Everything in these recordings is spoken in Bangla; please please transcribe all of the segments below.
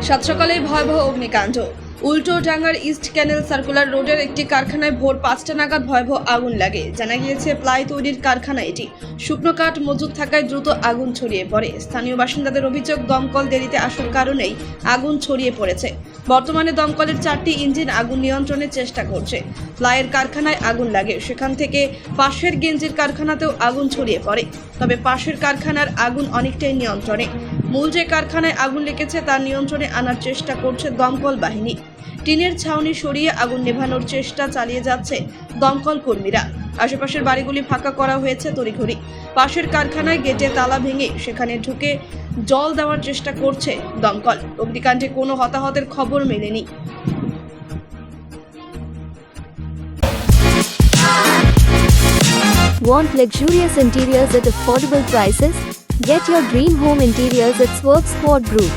সাত ভয়াবহ অগ্নিকাণ্ড। উল্টো ডাঙ্গার ইস্ট ক্যানেল সার্কুলার রোডের একটি কারখানায় ভোর পাঁচটা নাগাদ ভয়াবহ আগুন লাগে। জানা গিয়েছে, প্লাই তৈরির কারখানা এটি। শুকনো কাঠ মজুদ থাকায় দ্রুত আগুন ছড়িয়ে পড়ে। স্থানীয় বাসিন্দাদের অভিযোগ, দমকল দেরিতে আসার কারণেই আগুন ছড়িয়ে পড়েছে। বর্তমানে দমকলের চারটি ইঞ্জিন আগুন নিয়ন্ত্রণের চেষ্টা করছে। প্লাইয়ের কারখানায় আগুন লাগে। সেখান থেকে পাশের গেঞ্জির কারখানাতেও আগুন ছড়িয়ে পড়ে। তবে পাশের কারখানার আগুন অনেকটাই নিয়ন্ত্রণে। মূল যে কারখানায় আগুন লেগেছে তার নিয়ন্ত্রণে আনার চেষ্টা করছে দমকল বাহিনী। টিনের ছাউনি সরিয়ে আগুন নেভানোর চেষ্টা চালিয়ে যাচ্ছে দমকল কর্মীরা। আশেপাশের বাড়িগুলি ফাঁকা করা হয়েছে তড়িঘড়ি। পাশের কারখানায় গেটে তালা ভেঙে সেখানে ঢুকে জল দেওয়ার চেষ্টা করছে দমকল। অগ্নিকাণ্ডে কোনো হতাহতের খবর মেলেনি। Want luxurious interiors at affordable prices? Get your dream home interiors at Swerve Sport Group.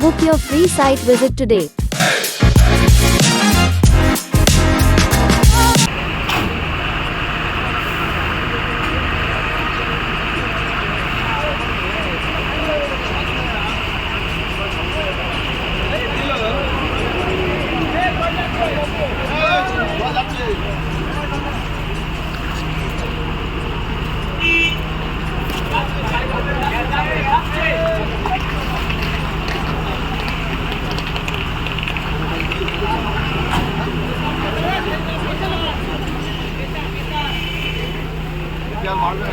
Book your free site visit today. মারবে